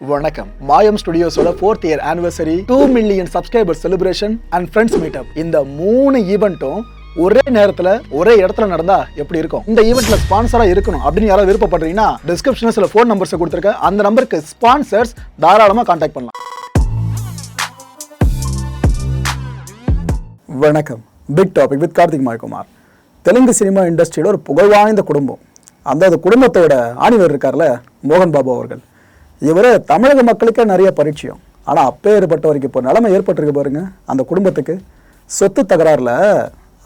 வணக்கம். Maayam ஸ்டுடியோஸோட fourth year anniversary two million subscriber celebration and friends meetup இந்த மூணு ஈவெண்ட்டும் ஒரே நேரத்துல ஒரே இடத்துல நடந்தா எப்படி இருக்கும்? இந்த ஈவெண்ட்ல ஸ்பான்சரா இருக்கணும் அப்படின்னு யாராவது விருப்பப்படுறீங்கன்னா டிஸ்கிரிப்ஷன்ல சில ஃபோன் நம்பர்ஸ் கொடுத்துருக்கேன் அந்த நம்பருக்கு ஸ்பான்சர்ஸ் தாராளமா கான்டாக்ட் பண்ணலாம். வணக்கம். Big topic with Karthik Maikumar. Telugu cinema இண்டஸ்ட்ரியோட ஒரு புகழ்வாய்ந்த குடும்பம். அந்த குடும்பத்தோட ஆணிவர் இருக்கார்ல மோகன் பாபு அவர்கள். இவர் தமிழக மக்களுக்கே நிறைய பரிச்சயம் ஆனால் அப்பேற்பட்டவருக்கு இப்போ நிலைமை ஏற்பட்டிருக்கு பாருங்க அந்த குடும்பத்துக்கு சொத்து தகராறில்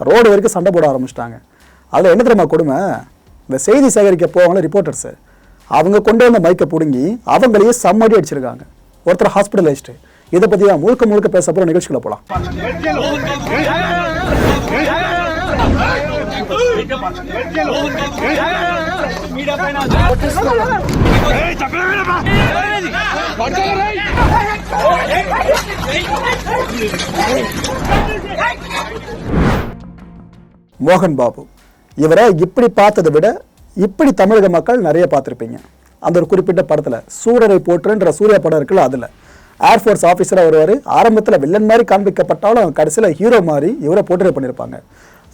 ரோடு வரைக்கும் சண்டை போட ஆரம்பிச்சிட்டாங்க அதில் என்ன தெரியுமா கொடுமை இந்த செய்தி சேகரிக்க போவாங்களே ரிப்போர்ட்டர்ஸு அவங்க கொண்டு வந்த மைக்கை பிடுங்கி அவங்களையே சம்மடி அடிச்சிருக்காங்க ஒருத்தர் ஹாஸ்பிட்டலைஸ்டு இதை பற்றி முழுக்க முழுக்க பேச போகிற நிகழ்ச்சிக்குள்ள போகலாம் மோகன் பாபு இவரை இப்படி பார்த்ததை விட இப்படி தமிழக மக்கள் நிறைய பார்த்துருப்பீங்க. அந்த ஒரு குறிப்பிட்ட படத்தில் சூரரை போற்றுன்ற சூர்யா படம் இருக்குல்ல அதில். ஏர்ஃபோர்ஸ் ஆஃபீஸராக வருவார். ஆரம்பத்தில் வில்லன் மாதிரி காண்பிக்கப்பட்டாலும் கடைசியில் ஹீரோ மாதிரி இவரை போர்ட்ரே பண்ணியிருப்பாங்க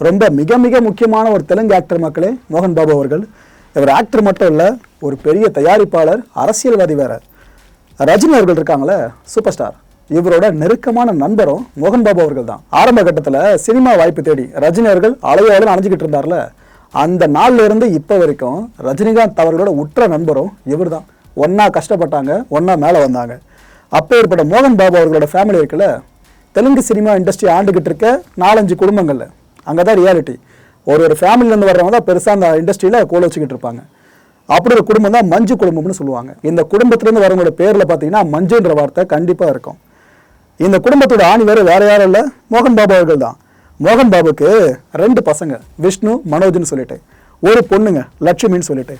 ரொம்ப மிக மிக முக்கியமான ஒரு தெலுங்கு ஆக்டர் மக்களே மோகன் பாபு அவர்கள். இவர் ஆக்டர் மட்டும் இல்லை ஒரு பெரிய தயாரிப்பாளர் அரசியல்வாதி வேற. ரஜினி அவர்கள் இருக்காங்களே சூப்பர் ஸ்டார் இவரோட நெருக்கமான நண்பரும் மோகன் பாபு அவர்கள் தான். ஆரம்ப கட்டத்தில் சினிமா வாய்ப்பு தேடி ரஜினி அவர்கள் அலையோடு அணைஞ்சிக்கிட்டு இருந்தார்ல. அந்த நாள்ல இருந்து இப்போ வரைக்கும் ரஜினிகாந்த் அவர்களோட உற்ற நண்பரும் இவர் தான். ஒன்றா கஷ்டப்பட்டாங்க ஒன்றா மேலே வந்தாங்க. அப்போ ஏற்பட்ட மோகன் பாபு அவர்களோட ஃபேமிலி இருக்குல்ல தெலுங்கு சினிமா இண்டஸ்ட்ரி ஆண்டுகிட்டு இருக்க நாலஞ்சு குடும்பங்களில். அங்கே தான் ரியாலிட்டி ஒரு ஒரு ஃபேமிலியிலேருந்து வர்றவங்க தான் பெருசாக அந்த இண்டஸ்ட்ரியில் கோல வச்சுக்கிட்டு இருப்பாங்க. அப்படி ஒரு குடும்பம் தான் மஞ்சு குடும்பம்னு சொல்லுவாங்க. இந்த குடும்பத்திலேருந்து வரவங்களோட பேரில் பார்த்தீங்கன்னா மஞ்சுன்ற வார்த்தை கண்டிப்பாக இருக்கும். இந்த குடும்பத்தோட ஆணி வேறு வேறு யாரும் இல்லை. மோகன் பாபு அவர்கள் தான். மோகன் பாபுக்கு ரெண்டு பசங்க விஷ்ணு மனோஜ்னு சொல்லிட்டு. ஒரு பொண்ணுங்க லட்சுமின்னு சொல்லிட்டு.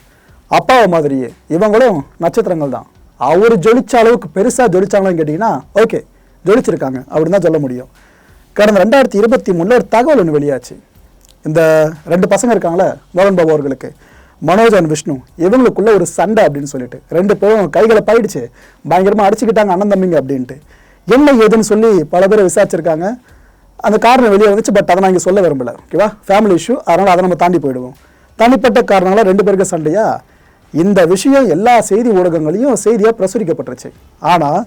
அப்பாவை மாதிரியே இவங்களும் நட்சத்திரங்கள் தான். அவர் ஜொலிச்ச அளவுக்கு பெருசாக ஜொலிச்சாங்களான்னு கேட்டிங்கன்னா ஓகே ஜொலிச்சிருக்காங்க. அப்படின்னு தான் சொல்ல முடியும். கடந்த ரெண்டாயிரத்தி இருபத்தி மூணில் ஒரு தகவல் ஒன்று வெளியாச்சு. இந்த ரெண்டு பசங்க இருக்காங்களே மோகன் பாபு அவர்களுக்கு. மனோஜ் அண்ட் விஷ்ணு இவங்களுக்குள்ள ஒரு சண்டை அப்படின்னு சொல்லிட்டு. ரெண்டு பேரும் கைகளை பயிடுச்சு. பயங்கரமாக அடிச்சுக்கிட்டாங்க அண்ணன் தம்பிங்க அப்படின்ட்டு. என்ன ஏதுன்னு சொல்லி பல பேர் விசாரிச்சிருக்காங்க. அந்த காரணம் வெளியே வந்துச்சு பட் அதை நான் இங்கே சொல்ல விரும்பல. ஓகேவா ஃபேமிலி இஷ்யூ அதனால் அதை நம்ம தாண்டி போயிடுவோம். தனிப்பட்ட காரணங்களா ரெண்டு பேருக்கு சண்டையா? இந்த விஷயம் எல்லா செய்தி ஊடகங்களையும் செய்தியாக பிரசுரிக்கப்பட்டுருச்சு. ஆனால்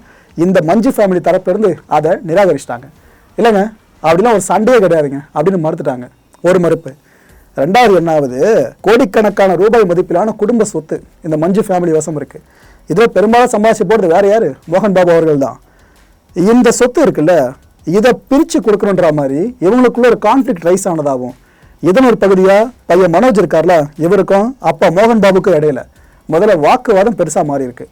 இந்த மஞ்சு ஃபேமிலி தரப்பிலிருந்து அதை நிராகரிச்சிட்டாங்க. இல்லைங்க? அப்படிலாம் ஒரு சண்டையே கிடையாதுங்க. அப்படின்னு மறுத்துட்டாங்க. ஒரு மறுப்பு. ரெண்டாவது என்னாவது? கோடிக்கணக்கான ரூபாய் மதிப்பிலான குடும்ப சொத்து. இந்த மஞ்சு ஃபேமிலி வசம் இருக்கு. இதில் பெரும்பாலும் சம்பாதிச்சு போடுறது வேற யாரு? மோகன் பாபு அவர்கள் தான் இந்த சொத்து இருக்குல்ல இதை பிரித்து கொடுக்கணுன்ற மாதிரி இவங்களுக்குள்ள ஒரு கான்ஃப்ளிக்ட் ரைஸ் ஆனதாகும் இதன் ஒரு பகுதியாக பையன் மனோஜ் இருக்கார்ல இவருக்கும் அப்பா மோகன் பாபுக்கும் இடையில. முதல்ல வாக்குவாதம் பெருசாக மாறி இருக்குது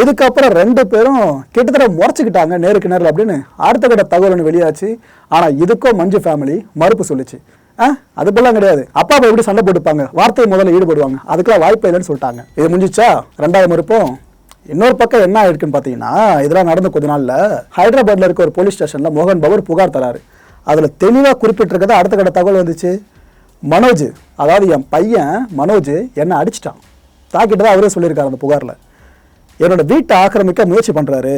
இதுக்கப்புறம் ரெண்டு பேரும் கிட்டத்தட்ட முறைச்சிக்கிட்டாங்க நேருக்கு நேரில் அப்படின்னு அடுத்த கட்ட தகவல் ஒன்று வெளியாச்சு. ஆனால் இதுக்கும் மஞ்சு ஃபேமிலி மறுப்பு சொல்லிச்சு. ஆ அது போலாம் கிடையாது. அப்பா அப்பா எப்படி சண்டை போட்டுப்பாங்க? வார்த்தை முதல்ல ஈடுபடுவாங்க. அதுக்கெல்லாம் வாய்ப்பு இல்லைன்னு சொல்லிட்டாங்க. இது முடிஞ்சிச்சா? ரெண்டாவது மறுப்பும் இன்னொரு பக்கம் என்ன ஆயிருக்குன்னு பார்த்தீங்கன்னா இதெல்லாம் நடந்த கொஞ்ச நாளில் ஹைதராபாத்தில் இருக்க ஒரு போலீஸ் ஸ்டேஷனில் மோகன் பவர் புகார் தராரு. அதில் தெளிவாக குறிப்பிட்டிருக்கதா அடுத்த கட்ட தகவல் வந்துச்சு? மனோஜ் அதாவது என் பையன் மனோஜ் என்னை அடிச்சிட்டான். தாக்கிட்டதா அவரே சொல்லியிருக்காரு அந்த புகாரில். என்னோட வீட்டை ஆக்கிரமிக்க முயற்சி பண்ணுறாரு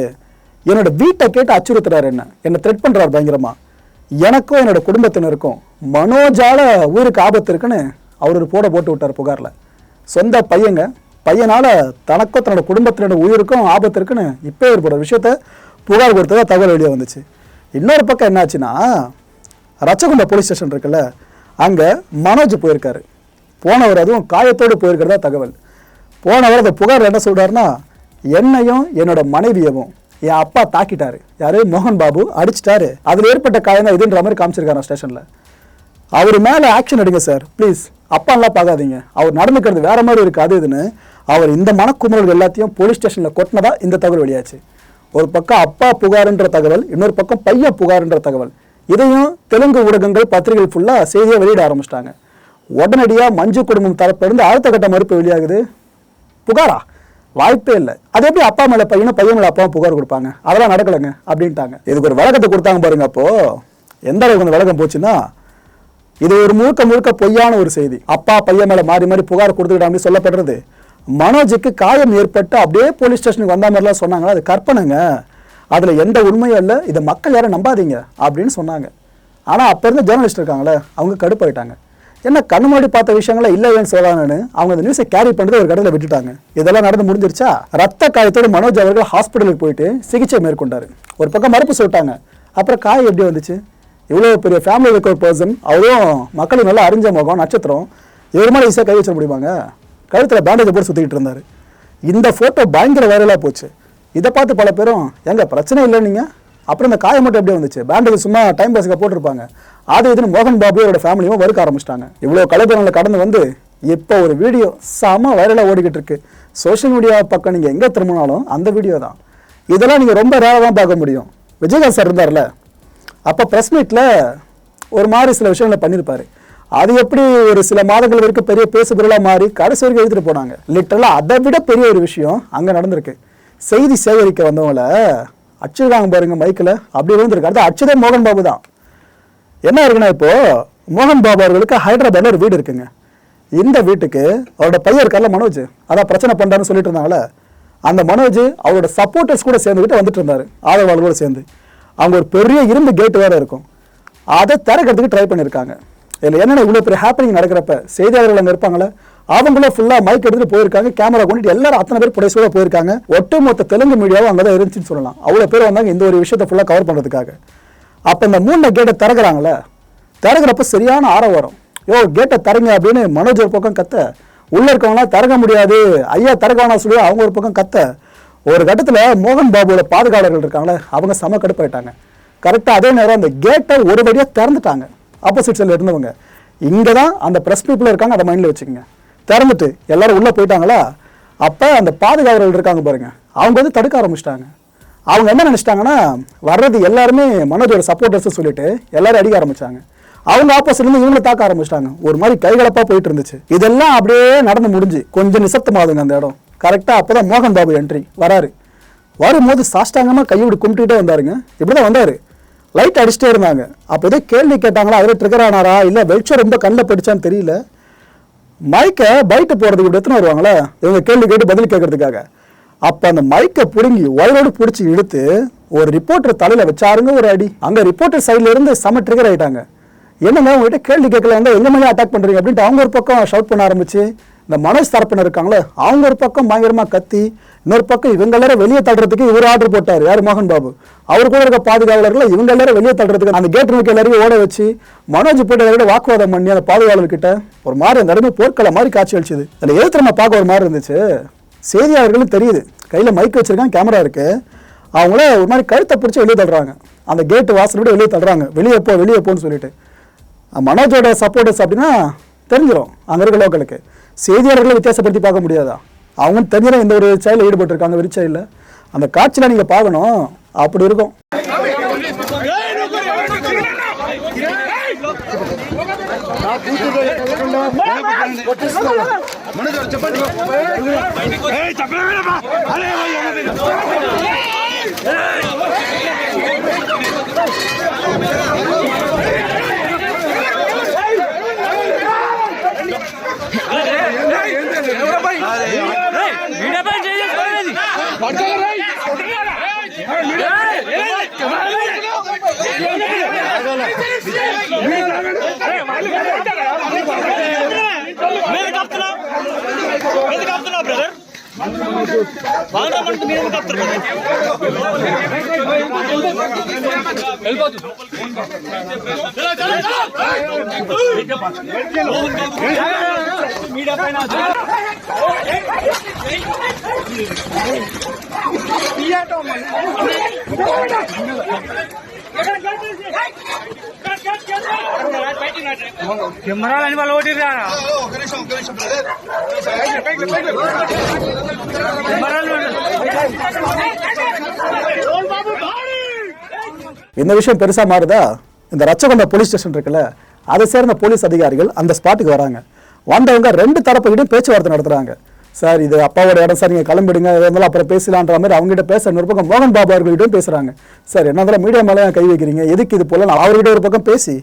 என்னோட வீட்டை கேட்டு அச்சுறுத்துறாரு என்ன? என்னை த்ரெட் பண்ணுறாரு பயங்கரமா. எனக்கும் என்னோட குடும்பத்தினருக்கும் மனோஜால உயிருக்கு ஆபத்து இருக்குன்னு அவர் ஒரு போட போட்டு விட்டார் புகாரில். சொந்த பையங்க பையனால் தனக்கும் தன்னோட குடும்பத்தினோட உயிருக்கும் ஆபத்து இருக்குன்னு இப்போ ஏற்படுற விஷயத்த புகார் கொடுத்ததா தகவல் வெளியே வந்துச்சு. இன்னொரு பக்கம் என்னாச்சுன்னா ரச்சகுண்ட போலீஸ் ஸ்டேஷன் இருக்குல்ல அங்கே மனோஜ் போயிருக்காரு. போனவர் அதுவும் காயத்தோடு போயிருக்கிறதா தகவல். போனவர் அந்த புகார் என்ன சொல்கிறாருன்னா என்னையும் என்னோட மனைவியவும் என் அப்பா தாக்கிட்டாரு. யாரு? மோகன் பாபு. அடிச்சிட்டாரு. அதில் ஏற்பட்ட காயம் தான் இதுன்ற மாதிரி காமிச்சிருக்காரு ஸ்டேஷனில். அவர் மேலே ஆக்ஷன் எடுங்க சார். ப்ளீஸ் அப்பாலாம் பார்க்காதீங்க. அவர் நடந்துக்கிறது வேற மாதிரி இருக்காது அது இதுன்னு அவர் இந்த மனக்குமுறல் எல்லாத்தையும் போலீஸ் ஸ்டேஷனில் கொட்டினதா இந்த தகவல் வெளியாச்சு. ஒரு பக்கம் அப்பா புகார்ன்ற தகவல் இன்னொரு பக்கம் பையன் புகார்ன்ற தகவல். இதையும் தெலுங்கு ஊடகங்கள் பத்திரிகைகள் ஃபுல்லாக செய்தியை வெளியிட ஆரம்பிச்சிட்டாங்க. உடனடியாக மஞ்சு குடும்பம் தரப்பிலிருந்து அடுத்த கட்ட மறுப்பு வெளியாகுது. புகாரா? வாய்ப்பே இல்லை. அது எப்படி அப்பா மேலே பையனும் பையன் மேலே அப்பாவும் புகார் கொடுப்பாங்க? அதெல்லாம் நடக்கலைங்க அப்படின்ட்டாங்க. இதுக்கு ஒரு விளக்கத்தை கொடுத்தாங்க பாருங்க அப்போ. எந்த அளவுக்கு அந்த விளக்கம் போச்சுன்னா இது ஒரு முழுக்க முழுக்க பொய்யான ஒரு செய்தி. அப்பா பையன் மேல மாறி மாறி புகார் கொடுத்துக்கிட்டாங்க சொல்லப்படுறது. மனோஜுக்கு காயம் ஏற்பட்டு அப்படியே போலீஸ் ஸ்டேஷனுக்கு வந்த மாதிரிலாம் சொன்னாங்களா? அது கற்பனைங்க. அதில் எந்த உண்மையும் இல்லை. இதை மக்கள் யாரும் நம்பாதீங்க அப்படின்னு சொன்னாங்க. ஆனால் அப்போ இருந்த ஜேர்னலிஸ்ட் இருக்காங்களே அவங்க கடுப்பாயிட்டாங்க. என்ன கண்ணு மாடி பார்த்த விஷயங்கள இல்லைன்னு சொல்லாங்கன்னு அவங்க அந்த நியூஸை கேரி பண்ணுறது ஒரு கடையில் விட்டுட்டாங்க. இதெல்லாம் நடந்து முடிஞ்சிருச்சா? ரத்த காயத்தோடு மனோஜ் அவர்கள் ஹாஸ்பிட்டலுக்கு போயிட்டு சிகிச்சை மேற்கொண்டாரு. ஒரு பக்கம் மறுப்பு சொல்லிட்டாங்க. அப்புறம் காயம் எப்படி வந்துச்சு? இவ்வளோ பெரிய ஃபேமிலி இருக்க ஒரு பர்சன் அவரும் மக்களுக்கு நல்லா அறிஞ்ச முகம் நட்சத்திரம். இவர் மேலே ஈஸியாக கை வச்சிட முடியுமாங்க? கழுத்தில் பேண்டேஜ் போட்டு சுற்றிக்கிட்டு இருந்தார். இந்த ஃபோட்டோ பயங்கர வைரலாக போச்சு. இதை பார்த்து பல பேரும் எங்கே பிரச்சனை இல்லை நீங்கள் அப்புறம் இந்த காயம் மட்டும் எப்படி வந்துச்சு? பேண்டேஜ் சும்மா டைம் பாஸுக்கு போட்டிருப்பாங்க. அது இதுன்னு மோகன் பாபு அவரோட ஃபேமிலியும் வறுக்க ஆரம்பிச்சிட்டாங்க. இவ்வளோ கலைப்பொருளில் கடந்து வந்து இப்போ ஒரு வீடியோ செம வைரலாக ஓடிக்கிட்டு இருக்கு. சோஷியல் மீடியா பக்கம் நீங்கள் எங்கே திரும்பினாலும் அந்த வீடியோ தான். இதெல்லாம் நீங்கள் ரொம்ப ரேராக தான் பார்க்க முடியும். விஜயகாந்த் சார் இருந்தார்ல அப்போ ப்ரெஸ் மீட்டில் ஒரு மாதிரி சில விஷயங்களை பண்ணியிருப்பார். அது எப்படி ஒரு சில மாதங்கள் வரைக்கும் பெரிய பேசுபொருளாக மாறி கடைசி வரைக்கும் எழுதிட்டு போனாங்க. லிட்டரலாக அதை விட பெரிய ஒரு விஷயம் அங்கே நடந்திருக்கு. செய்தி சேகரிக்க வந்தவங்கள அச்சுருக்காங்க பாருங்க மைக்கில் அப்படி இருந்திருக்கு அடுத்து அச்சுதே மோகன் பாபு தான். என்ன இருக்குன்னா இப்போது மோகன் பாபு அவர்களுக்கு ஹைதராபாத்தில் ஒரு வீடு இருக்குங்க. இந்த வீட்டுக்கு அவரோட பையன் இருக்கார்ல மனோஜ் அதான் பிரச்சனை பண்ணுறான்னு சொல்லிட்டு இருந்தாங்களே அந்த மனோஜ் அவரோட சப்போர்ட்டர்ஸ் கூட சேர்ந்துக்கிட்டு வந்துட்டு இருந்தார் ஆதரவாளர் கூட சேர்ந்து. அவங்க ஒரு பெரிய இரும்பு கேட் வேறு இருக்கும். அதை திறக்கிறதுக்கு ட்ரை பண்ணியிருக்காங்க இதில் என்னென்ன இவ்வளோ பெரிய ஹாப்பனிங் நடக்கிறப்ப செய்தியாளர்கள் அங்கே இருப்பாங்களே அவங்களும் ஃபுல்லாக மைக் எடுத்துகிட்டு போயிருக்காங்க கேமரா கொண்டுட்டு எல்லாரும் அத்தனை பேர் புடைசூட போயிருக்காங்க. ஒட்டுமொத்த தெலுங்கு மீடியாவும் அங்கே தான் இருந்துச்சுன்னு சொல்லலாம். அவ்வளோ பேர் வந்தாங்க இந்த ஒரு விஷயத்தை ஃபுல்லாக கவர் பண்ணுறதுக்காக அப்போ இந்த மூணு கேட்டை திறக்கிறாங்களே திறக்கிறப்ப சரியான ஆரம் வரும். யோ கேட்டை திறங்க அப்படின்னு மனோஜ் ஒரு பக்கம் கத்த உள்ளே இருக்கவங்களாம் திறக்க முடியாது. ஐயா திறக்க வேணாம் சொல்லி அவங்க ஒரு பக்கம் கத்த. ஒரு கட்டத்தில் மோகன் பாபுவோட பாதுகாவலர்கள் இருக்காங்களே அவங்க செம கடுப்பாயிட்டாங்க கரெக்டாக அதே நேரம் அந்த கேட்டை ஒரு வழியாக திறந்துட்டாங்க ஆப்போசிட் சைடில் இருந்தவங்க. இங்கே தான் அந்த ப்ரெஸ் பீப்புள் இருக்காங்க அதை மைண்டில் வச்சுக்கோங்க. திறந்துட்டு எல்லாரும் உள்ளே போயிட்டாங்களா? அப்போ அந்த பாதுகாவலர்கள் இருக்காங்க பாருங்கள் அவங்க வந்து தடுக்க ஆரம்பிச்சிட்டாங்க. அவங்க என்ன நினச்சிட்டாங்கன்னா வர்றது எல்லாருமே மனோஜோட சப்போர்ட்டர்ஸ் சொல்லிட்டு எல்லாரும் அடிக்க ஆரம்பிச்சாங்க. அவங்க ஆப்போசிட்லேருந்து இவங்களை தாக்க ஆரம்பிச்சிட்டாங்க. ஒரு மாதிரி கைகலப்பாக போயிட்டு இருந்துச்சு. இதெல்லாம் அப்படியே நடந்து முடிஞ்சு கொஞ்சம் நிசப்தமாகுதுங்க அந்த இடம். கரெக்டாக அப்போ தான் மோகன் பாபு என்ட்ரி வராரு. வரும்போது சாஷ்டாங்கமா கையோடு கும்பிட்டுட்டே வந்தாருங்க. இப்படி தான் வந்தார். லைட் அடிச்சுட்டே இருந்தாங்க. அப்போ ஏதோ கேள்வி கேட்டாங்களா அதில் ட்ரிகர் ஆனாரா? இல்லை வெளிச்சம் ரொம்ப கண்ணில் படித்தான்னு தெரியல. மைக்கை பைட்டு போகிறதுக்கு இப்படி எத்தனை வருவாங்களே? இவங்க கேள்வி கேட்டு பதில் கேட்கறதுக்காக. அப்போ அந்த மைக்கை பிடுங்கி ஒயரோடு பிடிச்சி இழுத்து ஒரு ரிப்போர்ட்டர் தலையில் வச்சாருங்க ஒரு அடி. அங்கே ரிப்போர்ட்டர் சைடில் இருந்து செம ட்ரிகர் ஆகிட்டாங்க என்னங்க உங்ககிட்ட கேள்வி கேட்கல வந்து எங்கள் மேலே அட்டாக் பண்ணுறீங்க அப்படின்ட்டு அவங்க ஒரு பக்கம் ஷவுட் பண்ண ஆரம்பிச்சு. இந்த மனோஜ் தரப்பினர் இருக்காங்களே அவங்க ஒரு பக்கம் பயங்கரமாக கத்தி இன்னொரு பக்கம் இவங்க எல்லாரும் வெளியே தள்ளுறதுக்கு இவர் ஆர்டர் போட்டார். யார்? மோகன் பாபு. அவர் கூட இருக்க பாதுகாவலர்களை இவங்க எல்லாரும் வெளியே தள்ளுறதுக்கு அந்த கேட் நோக்கி எல்லாரையும் ஓட வச்சு மனோஜ் போட்டு வாக்குவாதம் பண்ணி அந்த பாதுகாவலர்கிட்ட ஒரு மாதிரி அந்த இடமே போர்க்கள மாதிரி காட்சி அளிச்சுது. அதில் எழுத்து நம்ம பார்க்க ஒரு மாதிரி இருந்துச்சு. செய்தியாளர்களும் தெரியுது. கையில் மைக் வச்சுருக்காங்க கேமரா இருக்குது அவங்கள ஒரு மாதிரி கழுத்தை பிடிச்சி வெளியே தள்ளுறாங்க. அந்த கேட்டு வாசல் விட வெளியே தள்ளுறாங்க. வெளியே போ வெளியே போன்னு சொல்லிட்டு. மனோஜோட சப்போர்ட்டர்ஸ் அப்படின்னா தெரிஞ்சிடும் அங்கே இருக்க லோக்கலுக்கு செய்தியாளர்களை வித்தியாசப்படுத்தி பார்க்க முடியாதா? அவங்க தெரிஞ்சிடும் இந்த ஒரு செயலில் ஈடுபட்டிருக்காங்க வெறி செயலில். அந்த காட்சியில் நீங்கள் பார்க்கணும். அப்படி இருக்கும். మనగారు చెప్పండి మీడియా ఎందుకు కప్తున్నావు బ్రదర్ బాగున్నామంటే మీరు కప్తున్నారు వెళ్ళిపోతు మీడియా పైన కెమెరాలని వాళ్ళు ఓటి இந்த விஷயம் பெருசாக மாறுதா இந்த ரச்சகொண்ட போலீஸ் ஸ்டேஷன் இருக்குல்ல அதை சேர்ந்த போலீஸ் அதிகாரிகள் அந்த ஸ்பாட்டுக்கு வராங்க வந்தவங்க ரெண்டு தரப்புகிட்டையும் பேச்சுவார்த்தை நடத்துறாங்க சார் இது அப்பாவோட இடம் சார் நீங்கள் கிளம்பிடுங்க எது இருந்தாலும் அப்புறம் பேசலான்ற மாதிரி அவங்ககிட்ட பேச இன்னொரு பக்கம் மோகன் பாபு அவர்கிட்டையும் பேசுகிறாங்க சார் என்ன இருந்தாலும் மீடியா மேலே கை வைக்கிறீங்க எதுக்கு இது போல அவர்கிட்ட ஒரு பக்கம் பேசி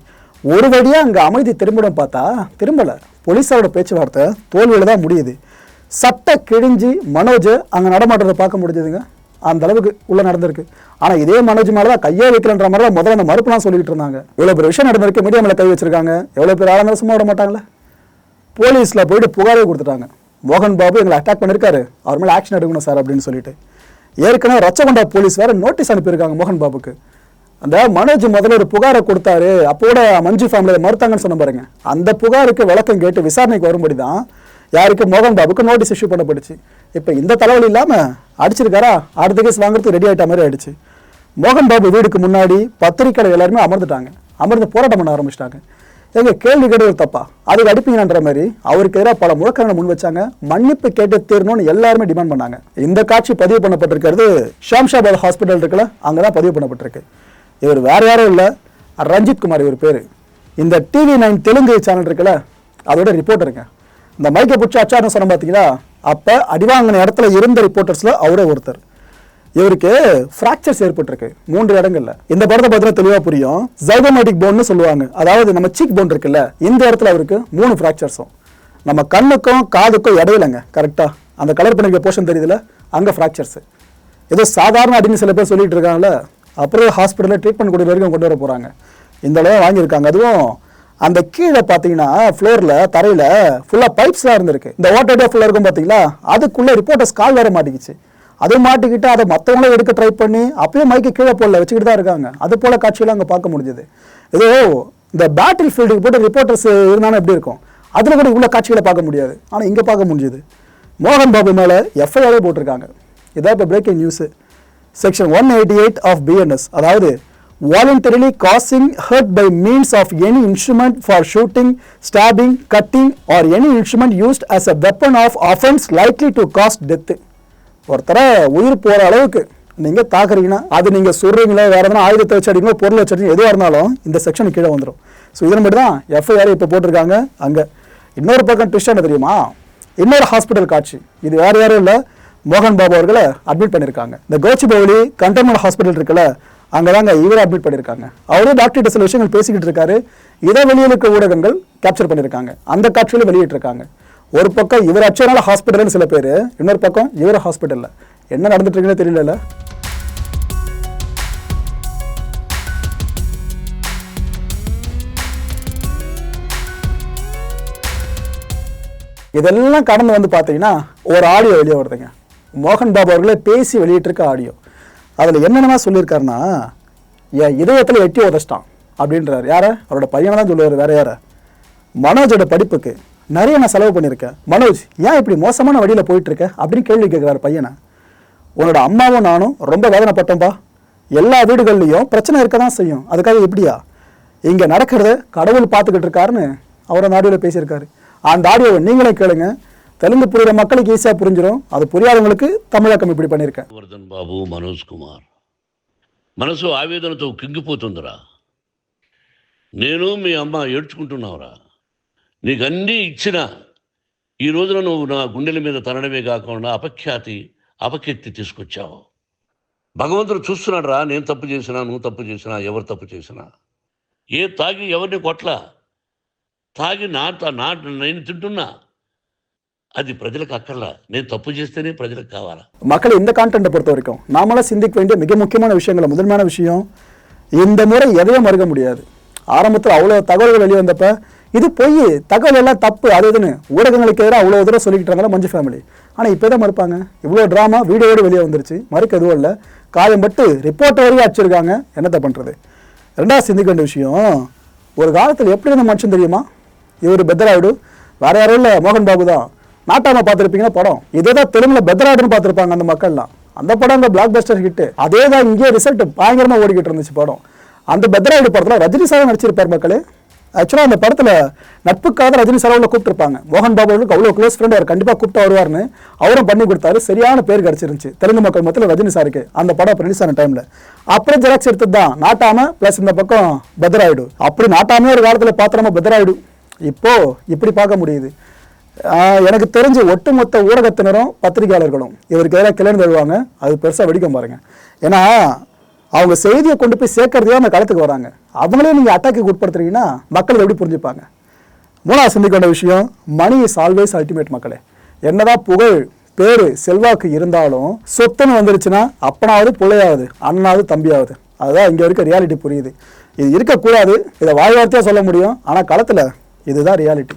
ஒரு வழியாக அங்கே அமைதி திரும்பிடும் பார்த்தா திரும்பலை. போலீஸாரோட பேச்சுவார்த்தை தோல்வியில் தான் முடியுது. சட்டை கிழிஞ்சி மனோஜ் அங்கே நடமாட்டத்தை பார்க்க முடிஞ்சதுங்க. அந்த அளவுக்கு உள்ளே நடந்திருக்கு. ஆனால் இதே மனோஜ் மேலே தான் கையே வைக்கலன்ற மாதிரி தான் முதல்ல அந்த மறுப்புலாம் சொல்லிட்டு இருந்தாங்க. இவ்வளோ பெரிய விஷயம் நடந்திருக்கு. மீடியா மேலே கை வச்சிருக்காங்க. எவ்வளோ பேர் ஆளுநர் சும்மா விட மாட்டாங்களே. போலீஸில் போயிட்டு புகாரே கொடுத்துட்டாங்க. மோகன் பாபு எங்களை அட்டாக் பண்ணியிருக்காரு அவர் மேலே ஆக்ஷன் எடுக்கணும் சார் அப்படின்னு சொல்லிட்டு. ஏற்கனவே ரச்சகொண்டா போலீஸ் வேறு நோட்டீஸ் அனுப்பியிருக்காங்க மோகன் பாபுக்கு. அந்த மனோஜ் முதல்ல ஒரு புகாரை கொடுத்தாரு. அப்போ கூட மஞ்சு ஃபேமிலியை மறுத்தாங்கன்னு சொன்ன பாருங்க. அந்த புகாருக்கு விளக்கம் கேட்டு விசாரணைக்கு வரும்படி தான் யாருக்கு மோகன் பாபுக்கு நோட்டீஸ் இஷ்யூ பண்ணப்பட்டுச்சு. இப்போ இந்த தலைவலி இல்லாமல் அடிச்சிருக்காரா? அடுத்த கேஸ் வாங்குறதுக்கு ரெடி ஆகிட்ட மாதிரி ஆயிடுச்சு. மோகன் பாபு வீடுக்கு முன்னாடி பத்திரிக்கையாளர் எல்லாருமே அமர்ந்துட்டாங்க. அமர்ந்து போராட்டம் பண்ண ஆரம்பிச்சிட்டாங்க. எங்க கேள்வி கேட்டது தப்பா? அதுக்கு அடிப்பீங்கன்ற மாதிரி அவருக்கு எதிராக பல முழக்கங்களை முன் வச்சாங்க. மன்னிப்பு கேட்டு தீரணும்னு எல்லாருமே டிமாண்ட் பண்ணாங்க. இந்த காட்சி பதிவு பண்ணப்பட்டிருக்கிறது ஷாம்ஷாபாத் ஹாஸ்பிட்டல் இருக்குல்ல அங்கே தான் பதிவு பண்ணப்பட்டிருக்கு. இவர் வேறு யாரும் இல்லை. ரஞ்சித் குமார் இவர் பேர். இந்த டிவி நைன் தெலுங்கு சேனல் இருக்குல்ல அதோட ரிப்போர்ட்டருங்க இந்த மைக்கை பிடிச்சி அச்சாரம் சொன்ன பார்த்தீங்களா அப்போ அடிவாங்கின இடத்துல இருந்த ரிப்போர்ட்டர்ஸில் அவரே ஒருத்தர். இவருக்கு ஃப்ராக்சர்ஸ் ஏற்பட்டிருக்கு மூன்று இடங்கள்ல. இந்த படத்தை பார்த்தீங்கன்னா தெளிவாக புரியும். ஜைகோமேட்டிக் போன்னு சொல்லுவாங்க. அதாவது நம்ம சீக் போன் இருக்குல்ல இந்த இடத்துல அவருக்கு மூணு ஃப்ராக்சர்ஸும் நம்ம கண்ணுக்கும் காதுக்கும் இடையிலங்க கரெக்டாக அந்த கலர் பண்ணிக்கிற போர்ஷன் தெரியுதுல அங்கே ஃப்ராக்சர்ஸ் ஏதோ சாதாரண அப்படின்னு சில பேர் சொல்லிட்டு இருக்காங்களே அப்புறம் ஹாஸ்பிட்டலில் ட்ரீட்மெண்ட் கொடுக்குற வரைக்கும் கொண்டு வர போகிறாங்க இந்த அளவு வாங்கியிருக்காங்க. அதுவும் அந்த கீழே பார்த்தீங்கன்னா ஃப்ளோரில் தரையில் ஃபுல்லாக பைப்ஸ்லாம் இருந்திருக்கு. இந்த ஓட்டோடே ஃபுல்லாக இருக்கும் பார்த்தீங்களா? அதுக்குள்ளே ரிப்போர்ட்டர்ஸ் கால் வேற மாட்டிக்கிச்சு. அது மாட்டிக்கிட்டு அதை மற்றவங்களும் எடுக்க ட்ரை பண்ணி அப்பயும் மைக்கு கீழே போடல வச்சுக்கிட்டு தான் இருக்காங்க. அது போல் காட்சியெல்லாம் அங்கே பார்க்க முடிஞ்சது. ஏதோ இந்த பேட்டில் ஃபீல்டுக்கு போட்டு ரிப்போர்ட்டர்ஸ் இருந்தாலும் எப்படி இருக்கும்? அதில் கூட இவ்வளோ காட்சிகளை பார்க்க முடியாது. ஆனால் இங்கே பார்க்க முடிஞ்சுது. மோகன் பாபு மேலே எஃப்ஐஆரே போட்டிருக்காங்க. இதான் இப்போ breaking news section one eighty eight of BNS அதாவது voluntarily causing hurt by means of any instrument for shooting stabbing cutting or any instrument used as a weapon of offence likely to cause death ஒருத்தரை உயிர் போகிற அளவுக்கு நீங்கள் தாக்குறீங்கன்னா அது நீங்கள் சொல்கிறீங்களோ வேறு எதனா ஆயுதத்தை வச்சு அடிக்கணும் பொருள் வச்சு அடிக்கணும் எதுவாக இருந்தாலும் இந்த செக்ஷன் கீழே வந்துடும் ஸோ இதன் மட்டும் தான் எஃப்ஐஆர் இப்போ போட்டிருக்காங்க அங்கே. இன்னொரு பக்கம் ட்விஸ்ட் என்ன தெரியுமா? இன்னொரு ஹாஸ்பிட்டல் காட்சி. இது வேறு யாரும் இல்லை. மோகன் பாபு அவர்களை அட்மிட் பண்ணியிருக்காங்க இந்த கோச்சிபவுலி கண்டெய்ன்மெண்ட் ஹாஸ்பிட்டல் இருக்குல்ல அங்கதாங்க இவரை அட்மிட் பண்ணியிருக்காங்க அவரே டாக்டர்கிட்ட சில விஷயங்கள் பேசிக்கிட்டு இருக்காரு. இதை வெளியில் இருக்க ஊடகங்கள் கேப்சர் பண்ணியிருக்காங்க அந்த காட்சியில வெளியிட்டிருக்காங்க. ஒரு பக்கம் இவர் அச்சனால ஹாஸ்பிட்டல்னு சில பேர் இன்னொரு பக்கம் இவர் ஹாஸ்பிட்டலில் என்ன நடந்துட்டு இருக்குன்னு தெரியல இதெல்லாம் கடந்து வந்து பார்த்தீங்கன்னா ஒரு ஆடியோ வெளியே வருதுங்க. மோகன் பாபு அவர்களே பேசி வெளியிட்டிருக்க ஆடியோ அதில் என்னென்னமா சொல்லியிருக்காருன்னா என் இதயத்தில் எட்டி உதச்சிட்டான் அப்படின்றார். யார? அவரோட பையனை தான் சொல்லுவார். வேற யார? மனோஜோட படிப்புக்கு நிறைய நான் செலவு பண்ணியிருக்கேன். மனோஜ் ஏன் இப்படி மோசமான வழியில் போயிட்டுருக்க? அப்படின்னு கேள்வி கேட்குறாரு பையனை. உன்னோட அம்மாவும் நானும் ரொம்ப வேதனைப்பட்டோம்பா. எல்லா வீடுகள்லேயும் பிரச்சனை இருக்க தான் செய்யும். அதுக்காக எப்படியா? இங்கே நடக்கிறத கடவுள் பார்த்துக்கிட்டு இருக்காருன்னு அவர் அந்த ஆடியோவில் பேசியிருக்காரு. அந்த ஆடியோவை நீங்களே கேளுங்கள் தெலுங்கு புரியுற மக்களுக்கு ஈஸியாக புரிஞ்சிடும் அது புரியாதவங்களுக்கு தமிழாக்கம் இப்படி பண்ணியிருக்கேன் వర్ధన్ బాబు మనోజ్ కుమార్ మనసు ఆవేదనతో కింగిపోతుందిరా నేను మీ అమ్మ ఏడ్చుకుంటున్నావురా నీకు అన్నీ ఇచ్చిన ఈ రోజున నువ్వు నా గుండెల మీద తనడమే కాకుండా అపఖ్యాతి అపకీర్తి తీసుకొచ్చావు భగవంతుడు చూస్తున్నాడు రా నేను తప్పు చేసినా నువ్వు తప్పు చేసినా ఎవరు తప్పు చేసినా ఏ తాగి ఎవరిని కొట్ల తాగి నా నా నేను తింటున్నా అది ప్రజలకు అక్కర్లా నేను తప్పు చేస్తేనే ప్రజలకు కావాలా மக்களை இந்த கான்டென்ட்டை பொறுத்த வரைக்கும் நாமெல்லாம் சிந்திக்க வேண்டிய மிக முக்கியமான விஷயங்கள முதன்மையான விஷயம் இந்த முறை எதையும் மறுக்க முடியாது ஆரம்பத்தில் அவ்வளோ தகவல்கள் வெளியே வந்தப்ப இது பொய் தகவல் எல்லாம் தப்பு அது இதுன்னு ஊடகங்களுக்கு எதிராக அவ்வளோ தூரம் சொல்லிக்கிட்டு இருந்தாங்க மஞ்சு ஃபேமிலி ஆனால் இப்போ தான் மறுப்பாங்க இவ்வளோ ட்ராமா வீடியோடு வெளியே வந்துருச்சு மறுக்க எதுவும் இல்லை காயம்பட்டு ரிப்போர்ட் வரையும் அடிச்சிருக்காங்க என்னத்தை பண்ணுறது ரெண்டாவது சிந்திக்க வேண்டிய விஷயம் ஒரு காலத்தில் எப்படி இருந்த மனுஷன் தெரியுமா இவர் பெத்தராயுடு வேற யாரும் இல்லை மோகன் பாபு தான் நாட்டாம பார்த்துருப்பீங்கன்னா படம். இதே தான் தெலுங்குல பெத்தராயுடுன்னு பார்த்துருப்பாங்க அந்த மக்கள்லாம். அந்த படம் அந்த பிளாக் பஸ்டர் ஹிட்டு அதே தான் இங்கே ரிசல்ட் பயங்கரமாக ஓடிக்கிட்டு இருந்துச்சு படம். அந்த பெத்தராயுடு படத்தில் ரஜினி சார் நடிச்சிருப்பார் மக்களே. ஆக்சுவலாக அந்த படத்தில் நட்புக்காக ரஜினி சார் கூப்பிட்டுருப்பாங்க. மோகன் பாபுவுக்கு அவ்வளோ க்ளோஸ் ஃப்ரெண்ட் அவர் கண்டிப்பாக கூப்பிட்டு வருவார்னு அவரும் பண்ணி கொடுத்தாரு. சரியான பேர் கிடச்சிருந்துச்சு தெலுங்கு மக்கள் மத்தியில் ரஜினி சாருக்கு அந்த படம் ரிலீஸ் ஆன டைமில் அப்படியே ஜெராக்ஸ் எடுத்தது தான் நாட்டாம ப்ளஸ் இந்த பக்கம் பெதராயிடு. அப்படி நாட்டாமே ஒரு காலத்தில் பாத்திரமா பெதராயிடு. இப்போது இப்படி பார்க்க முடியுது. எனக்கு தெரிஞ்ச ஒட்டுமொத்த ஊடகத்தினரும் பத்திரிகையாளர்களும் இவருக்கு எதிராக கிளர்ந்து தருவாங்க அது பெருசாக வெடிக்கும் பாருங்க. ஏன்னா அவங்க செய்தியை கொண்டு போய் சேர்க்கறதே அந்த களத்துக்கு வராங்க. அவங்களே நீங்கள் அட்டாக்கு உட்படுத்துறீங்கன்னா மக்கள் எப்படி புரிஞ்சுப்பாங்க? மூணாவது சிந்திக்க வேண்டிய விஷயம் மணி இஸ் ஆல்வேஸ் அல்டிமேட் மக்களே. என்னதான் புகழ் பேர் செல்வாக்கு இருந்தாலும் சொத்துன்னு வந்துருச்சுன்னா அப்பனாவது பிள்ளையாவது அண்ணனாவது தம்பியாவது. அதுதான் இங்கே இருக்க ரியாலிட்டி புரியுது. இது இருக்கக்கூடாது இதை வாய் வார்த்தையாக சொல்ல முடியும் ஆனால் களத்தில் இதுதான் ரியாலிட்டி